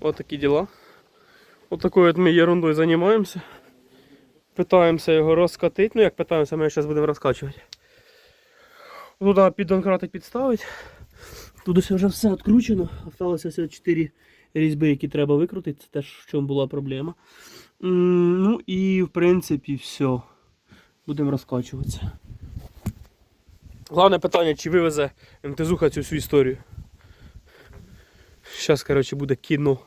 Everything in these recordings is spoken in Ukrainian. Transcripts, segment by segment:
Вот такі діла. Вот такою от ми ерундою займаємося. Питаємося його розкатити. Ну як питаємося, ми зараз будемо розкачувати. Туди піддонкратик підставить. Тут ось вже все відкручено. Осталося ось 4 різьби, які треба викрутити. Це теж в чому була проблема. Ну і в принципі все. Будемо розкачуватися. Головне питання, чи вивезе МТЗуха цю всю історію. Зараз, коротше, буде кіно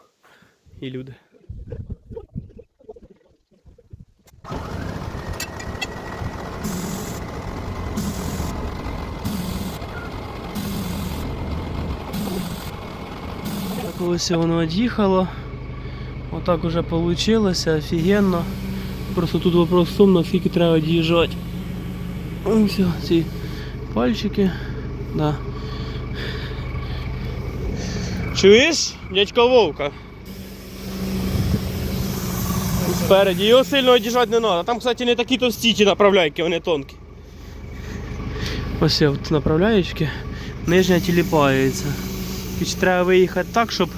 і люди. Ось воно від'їхало. Отак уже вийшло, офігенно. Просто тут вопрос в тому, наскільки треба діїжджати. Ось ці пальчики. Да. Чуєш, дядька Вовка? Спереді. Його сильно одіжати не треба. Там, кстати, не такі товсті ті направляйки, вони тонкі. Ось от направляючки. Нижня тіліпається. Треба виїхати так, щоб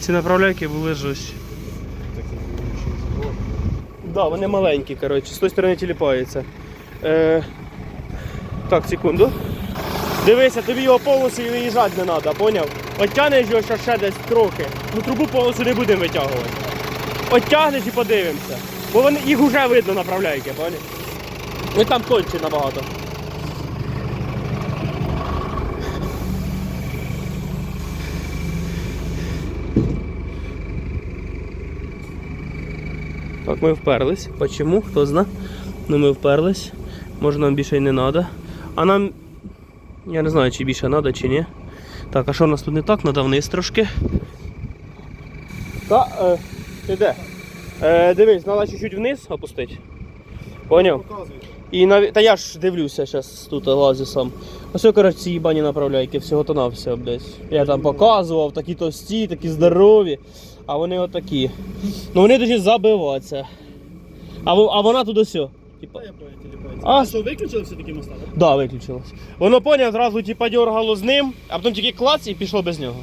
ці направляйки були жорстчі. Да, вони маленькі, коротше, з тої сторони тіліпаються. Е... Так, секунду. Дивися, тобі його повністю і виїжджати не треба, поняв? Оттягнеш його ще, десь трохи. Ну трубу повністю не будемо витягувати. Оттягнеш і подивимося. Бо вони, їх вже видно направляйки, поняв? Ну там тонче набагато. Так, ми вперлись. Почему? Хто зна? Ну ми вперлись. Може нам більше й не треба. А нам. Я не знаю, чи більше треба, чи ні. Так, а що у нас тут не так? Надо вниз трошки. Та, е, ти де? Е, дивись, треба чуть-чуть вниз опустити. Поняв? І навіть. Та я ж дивлюся зараз тут лазю сам. Ось коротше ці їбані направляйки, всього то навсього, блядь. Я там показував, такі товсті, такі здорові. А вони отакі. Ну вони дуже забиватися. А, а вона тут ось. Типа. А, А що, виключили все-таки моста? так? Да, виключилось. Воно поняв, зразу типа дергало з ним, а потім тільки клац і пішло без нього.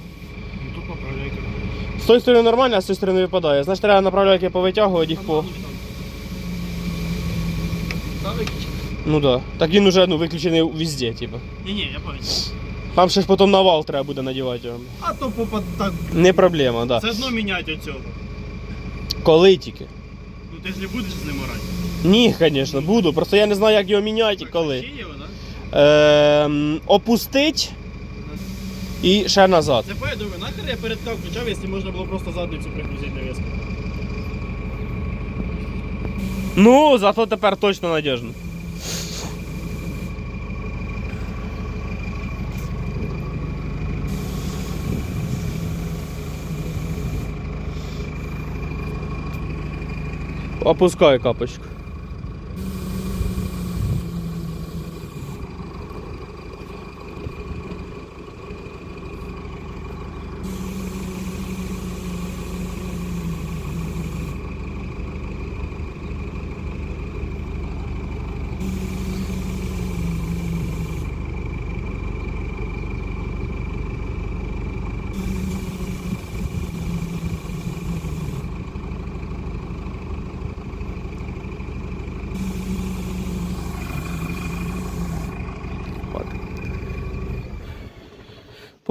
Ну тут направляйки. З тої сторони нормально, а з цієї сторони випадає. Значить, треба направляйки повитягувати їх по. Ну да. Так він уже ну, виключений везде, типа. Ні, ні, я пам'ятаю. Там ще ж потім на вал треба буде надівати його. А то попа так. Не проблема, да. Це одно міняти від цього. Коли тільки. Ну ти ж не будеш з ним орати. Ні, звісно, буду. Просто я не знаю, як його міняти і коли. Ще є вона? Ем, опустить і ще назад. Це поїду, нахер я перед как включав, якщо можна було просто задницю пригрузити на веску. Ну, зато тепер точно надіжно. Опускай капочку.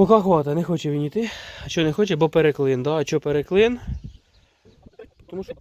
Хвата, не хоче він йти. А що не хоче, бо переклин, да? А що переклин? Тому що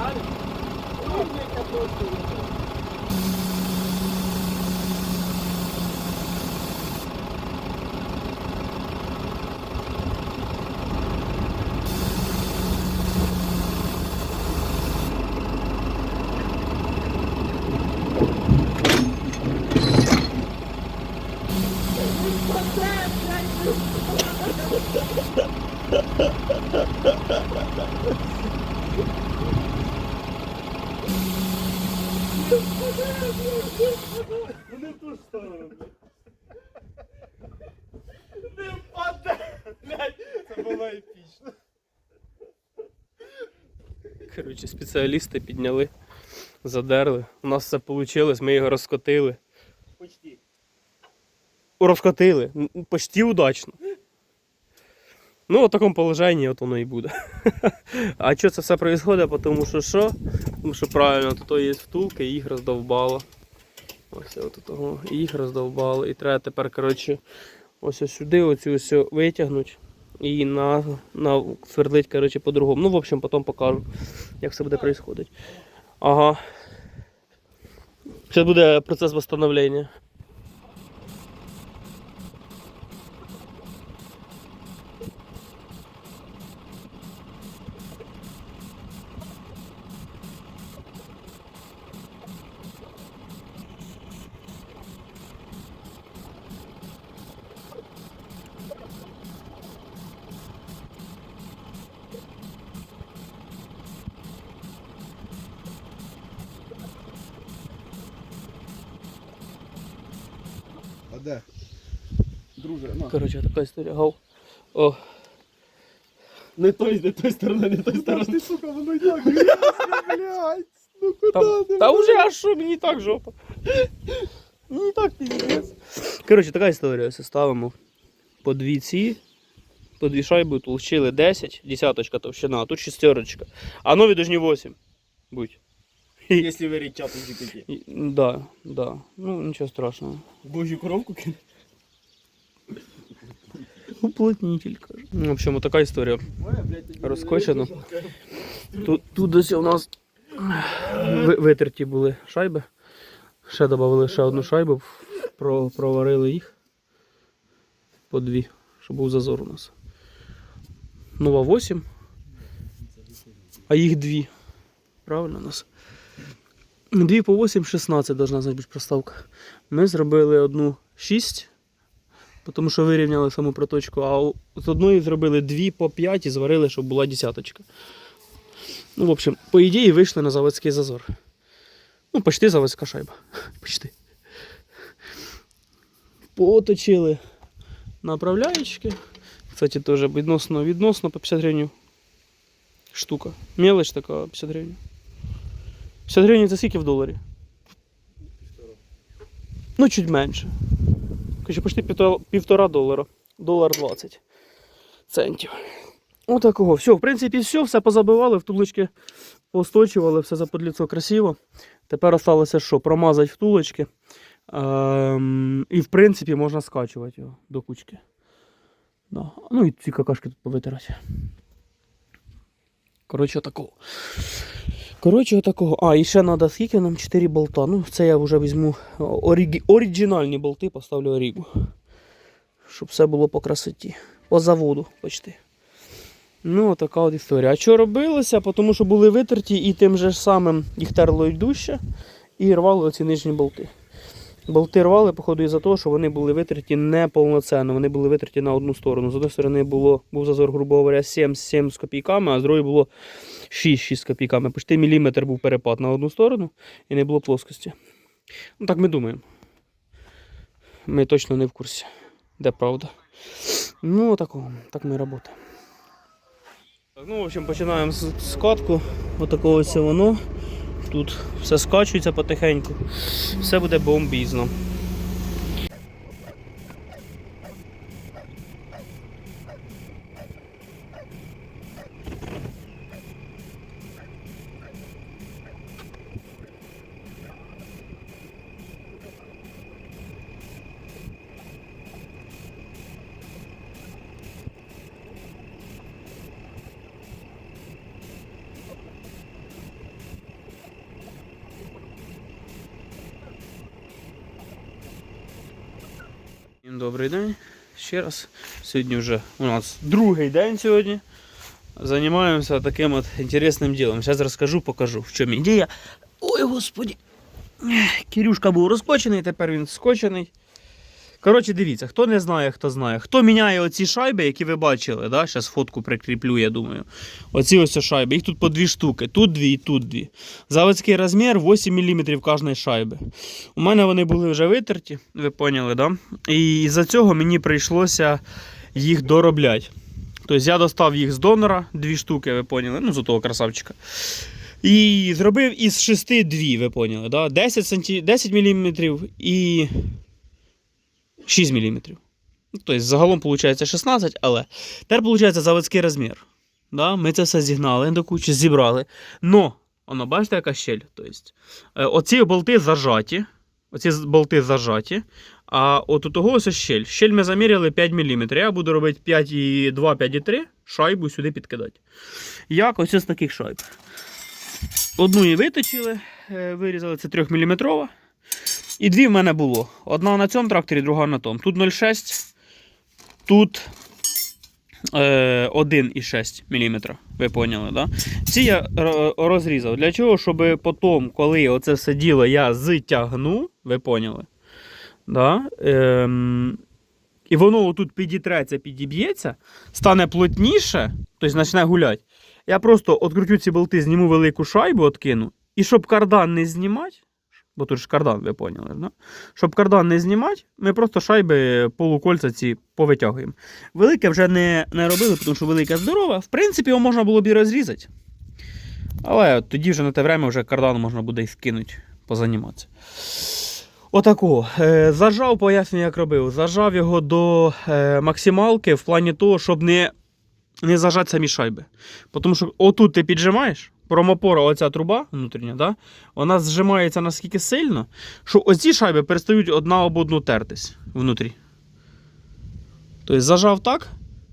Правильно? Ну, яка просто. Переклин. Це було епічно. Коротше, спеціалісти підняли, задерли. У нас все вийшло, ми його розкотили. Почти. Розкотили. Почти удачно. Ну, в такому положенні от воно і буде. А що це все відбувається? Тому що що? Тому що правильно, тут є втулки, і їх роздовбало. Ось от того, і їх роздовбало. І треба тепер, коротше, ось сюди оцю ось витягнути і на, на свердлить, коротше, по-другому. Ну, в общем, потім покажу, як все буде відбуватися. Ага. Зараз буде процес восстановлення. Де? Друже, на. Коротше, така історія. Гав. О, Не той, не той сторони, не той сторони. Ти, сука, воно як, блядь. Ну куди Та, ти? та вже аж що мені так жопа. Мені так піздець. Коротше, така історія. Ось Ставимо по дві ці, по дві шайби толщили 10, десяточка товщина, а тут шестерочка. А нові должні 8. Будь. Якщо виріть чату GPT. Да, да. Ну, нічого страшного. Божу коровку кине. Уплотнитель, каже. Ну, в общем, така історія. Розкочено. Тут, тут ось у нас витерті були шайби. Ще додали ще одну шайбу, про, проварили їх по дві, щоб був зазор у нас. Нова 8, а їх дві. Правильно у нас? Дві по 8, 16 должна бути проставка. Ми зробили одну 6, тому що вирівняли саму проточку, а з одної зробили дві по 5 і зварили, щоб була десяточка. Ну, в общем, по ідеї вийшли на заводський зазор. Ну, почти заводська шайба. Почти. Поточили направляючки. Кстати, теж відносно, відносно по 50 гривень штука. Мелочь така 50 гривень. 50 гривень це скільки в доларі? Ну, чуть менше. Короче, почти півтора, долара. Долар 20 центів. Отакого. Все, в принципі, все, все позабивали, втулочки посточували, все заподліцо красиво. Тепер осталося що? Промазати втулочки. Ем, і в принципі можна скачувати його до кучки. Да. Ну і ці какашки тут повитирати. Коротше, отакого. Коротше, отакого. А, і ще треба скільки нам 4 болта. Ну, це я вже візьму орігі... оригінальні болти, поставлю орігу. Щоб все було по красоті. По заводу почти. Ну, така от історія. А що робилося? Тому що були витерті і тим же самим їх терло й дужче і рвали оці нижні болти. Болти рвали, походу, із-за того, що вони були витерті неповноцінно, вони були витерті на одну сторону. З однієї сторони було, був зазор, грубо говоря, 7, 7 з копійками, а з другої було 6, 6 з копійками. Почти міліметр був перепад на одну сторону і не було плоскості. Ну так ми думаємо. Ми точно не в курсі, де правда. Ну, такого, так ми. Так, ну, в общем, починаємо з скатку. Отакого ось воно. Тут все скачується потихеньку. Все буде бомбізно. Добрий день. Ще раз. Сьогодні вже у нас другий день сьогодні. Займаємося таким от інтересним ділом. Зараз розкажу, покажу, в чому ідея. Ой, господі. Кирюшка був розкочений, тепер він скочений. Коротше, дивіться, хто не знає, хто знає. Хто міняє оці шайби, які ви бачили, да? Зараз фотку прикріплю, я думаю. Оці ось шайби. Їх тут по дві штуки. Тут дві і тут дві. Заводський розмір 8 мм кожної шайби. У мене вони були вже витерті, ви поняли, да? І з-за цього мені прийшлося їх доробляти. Тобто я достав їх з донора, дві штуки, ви поняли, ну, з того красавчика. І зробив із шести дві, ви поняли, да? 10, санті... 10 мм і 6 мм. Ну, тобто загалом виходить 16, але тепер виходить заводський розмір. Да? Ми це все зігнали до кучі, зібрали. Но, воно, бачите, яка щель? Тобто, е, оці болти зажаті. Оці болти зажаті. А от у того ось щель. Щель ми заміряли 5 мм. Я буду робити 5,2, 5,3, шайбу сюди підкидати. Як ось з таких шайб. Одну її виточили, е, вирізали, це 3 мм. І дві в мене було. Одна на цьому тракторі, друга на тому. Тут 0,6, тут е, 1,6 мм. Ви поняли, да? Ці я розрізав. Для чого? Щоб потім, коли оце все діло я зтягну, ви поняли? Да? Ем, і воно тут підітреться, підіб'ється, стане плотніше, тобто почне гуляти. Я просто відкручу ці болти, зніму велику шайбу, откину. І щоб кардан не знімати, бо тут ж кардан, ви поняли, да? щоб кардан не знімати, ми просто шайби полукольця ці повитягуємо. Велике вже не, не робили, тому що велике здорове. В принципі, його можна було б і розрізати. Але тоді вже на те время вже кардан можна буде і скинути, позаніматися. Отакого. Е, зажав, поясню, як робив. Зажав його до е, максималки в плані того, щоб не, не зажати самі шайби. Тому що отут ти піджимаєш, промопора, оця труба внутрішня, да, вона зжимається наскільки сильно, що оці шайби перестають одна об одну тертись внутрі. Тобто зажав так,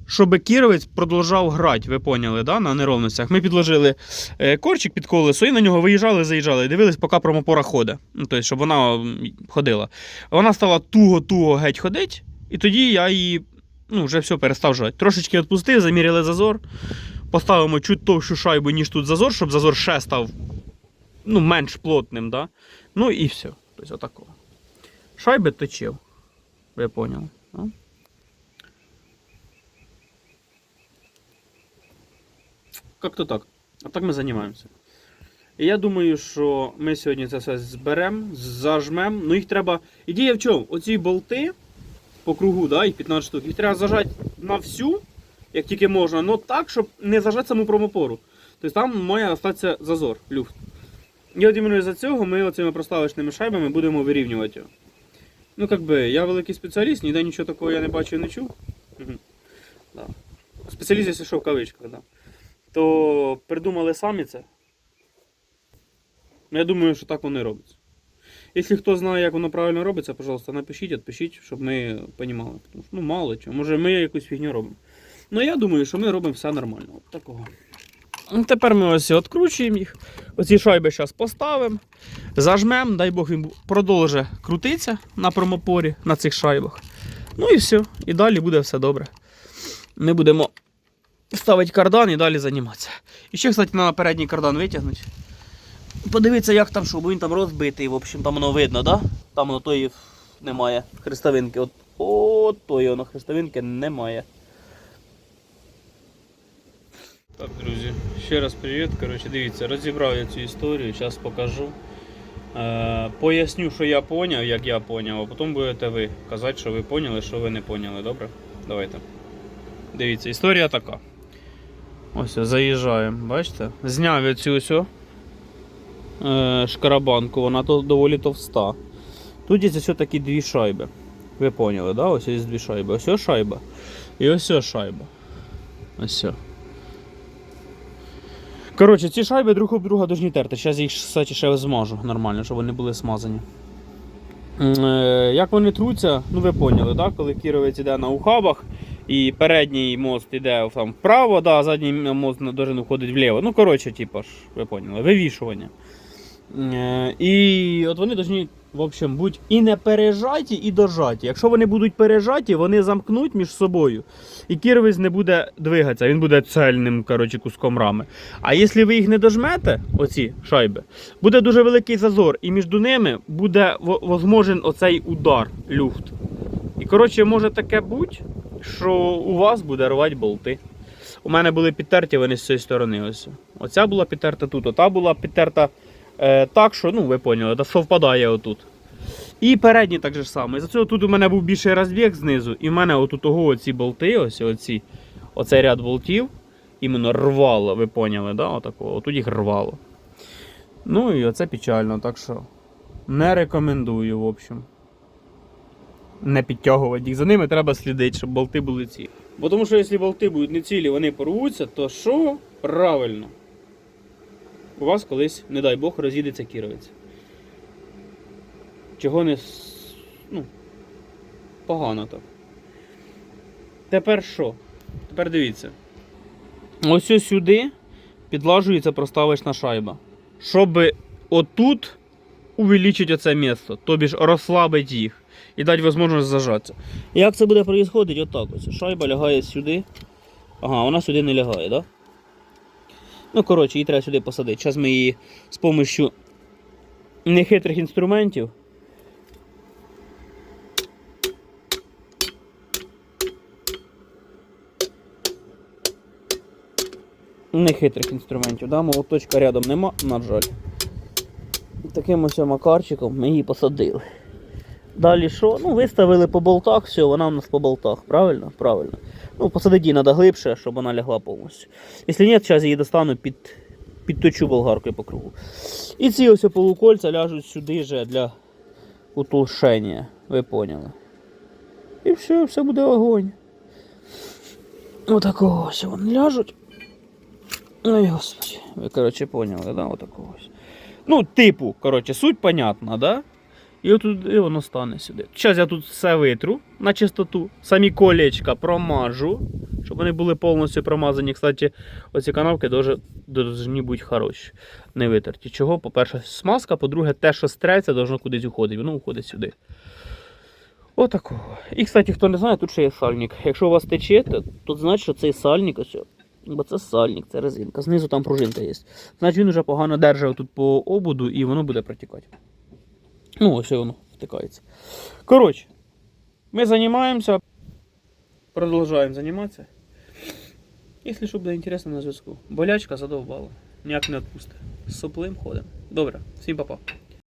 щоб кіровець продовжав грати, ви поняли, да, на неровностях. Ми підложили е, корчик під колесо і на нього виїжджали, заїжджали, і дивились, поки промопора ходить. Ну, тобто, щоб вона ходила. Вона стала туго-туго геть ходить, і тоді я її ну, вже все перестав жати. Трошечки відпустив, заміряли зазор. Поставимо чуть товщу шайбу, ніж тут зазор, щоб зазор ще став ну, менш плотним. Да? Ну і все. Тобто, отакого. Шайби точив. Ви поняли. Да? Как-то так. А так ми займаємося. І я думаю, що ми сьогодні це все зберемо, зажмемо. Ну їх треба. Ідея в чому? Оці болти по кругу, да, їх 15 штук, їх треба зажати на всю, як тільки можна, але так, щоб не зажати саму промопору. Тобто там має остатися зазор, люфт. І от іменно за цього ми оцими проставочними шайбами будемо вирівнювати його. Ну, як би, я великий спеціаліст, ніде нічого такого я не бачив не чув. Мгм. Да. Спеціаліст, якщо що в кавичках, да. то придумали самі це. Ну, Я думаю, що так воно і робиться. Якщо хто знає, як воно правильно робиться, пожалуйста, напишіть, відпишіть, щоб ми розуміли. Ну, мало чого, може ми якусь фігню робимо. Ну я думаю, що ми робимо все нормально. От такого. Ну, Тепер ми ось відкручуємо їх. Оці шайби зараз поставимо, зажмемо, дай Бог він продовжить крутитися на промопорі на цих шайбах. Ну і все. І далі буде все добре. Ми будемо ставити кардан і далі займатися. І ще, кстати, на передній кардан витягнути. Подивіться, як там що, бо він там розбитий, в общем, там воно видно, да? Там воно тої немає хрестовинки. От, от тої воно хрестовинки немає. Так, друзі, ще раз привіт. Коротше, дивіться, розібрав я цю історію, зараз покажу. Е, поясню, що я поняв, як я поняв, а потім будете ви казати, що ви поняли, що ви не поняли, добре? Давайте. Дивіться, історія така. Ось заїжджаємо, бачите? Зняв я цю е, шкарабанку, вона то доволі товста. Тут є ось такі дві шайби. Ви поняли, да? Ось є дві шайби. Ось ось шайба. І ось ось шайба. Ось. Коротше, ці шайби друг об друга повинні терти. Зараз їх кстати, ще змажу нормально, щоб вони були смазані. Е, Як вони труться, ну ви поняли, так? коли кіровець іде на ухабах і передній мост іде там вправо, да, а задній мост должен входить вліво. Ну, коротше, типу ж, ви поняли, вивішування. Е, І от вони повинні, в общем, бути і не пережаті, і дожаті. Якщо вони будуть пережаті, вони замкнуть між собою. І кіровець не буде двигатися, він буде цельним коротше, куском рами. А якщо ви їх не дожмете, оці шайби, буде дуже великий зазор, і між ними буде возможен оцей удар, люфт. І коротше, може таке бути, що у вас буде рвати болти. У мене були підтерті вони з цієї сторони. Ось. Оця була підтерта тут, ота була підтерта так, що, ну, ви поняли, та совпадає отут. І передні так же саме. За цього тут у мене був більший розбіг знизу, і в мене отут того оці болти, ось оці, оцей ряд болтів, іменно рвало, ви поняли, да? Отакого. Отут їх рвало. Ну і оце печально, так що не рекомендую, в общем. Не підтягувати їх. За ними треба слідити, щоб болти були цілі. Бо тому що якщо болти будуть не цілі, вони порвуться, то що правильно? У вас колись, не дай Бог, роз'їдеться кіровець. Чого не. Ну, погано так. Тепер що? Тепер дивіться. Ось ось сюди підлажується проставочна шайба. Щоб отут увеличити оце місце, тобі ж розслабити їх і дати можливість зажатися. Як це буде відбуватися? Отак ось. Шайба лягає сюди. Ага, вона сюди не лягає, так? Да? Ну, коротше, її треба сюди посадити. Зараз ми її з допомогою нехитрих інструментів. Нехитрих інструментів, да? молоточка рядом нема, на жаль. Таким ось макарчиком ми її посадили. Далі що? Ну, виставили по болтах, все, вона у нас по болтах, правильно? Правильно. Ну, посадити її треба глибше, щоб вона лягла повністю. Якщо ні, зараз її достану під, підточу болгаркою по кругу. І ці ось полукольця ляжуть сюди же для утолшення. Ви поняли. І все, все буде огонь. Отакого ось вони ляжуть. Ой, господи. Ви, коротше, поняли, да? Отакого ось. Ну, типу, коротше, суть понятна, да? І отут і воно стане сюди. Зараз я тут все витру на чистоту. Самі колечка промажу, щоб вони були повністю промазані. Кстати, оці канавки повинні бути хороші, не витерті. Чого? По-перше, смазка, по-друге, те, що стреться, должно кудись уходити. Воно уходить сюди. Отакого. І, кстати, хто не знає, тут ще є сальник. Якщо у вас тече, то тут значить, що цей сальник ось. Бо це сальник, це резинка. Знизу там пружинка є. Значить він вже погано держав тут по обуду і воно буде протікати. Ну, ось воно втикається. Коротше, ми займаємося. Продовжуємо займатися. Якщо що буде інтересно на зв'язку. Болячка задовбала. Ніяк не відпусти. З соплим ходимо. Добре, всім па-па.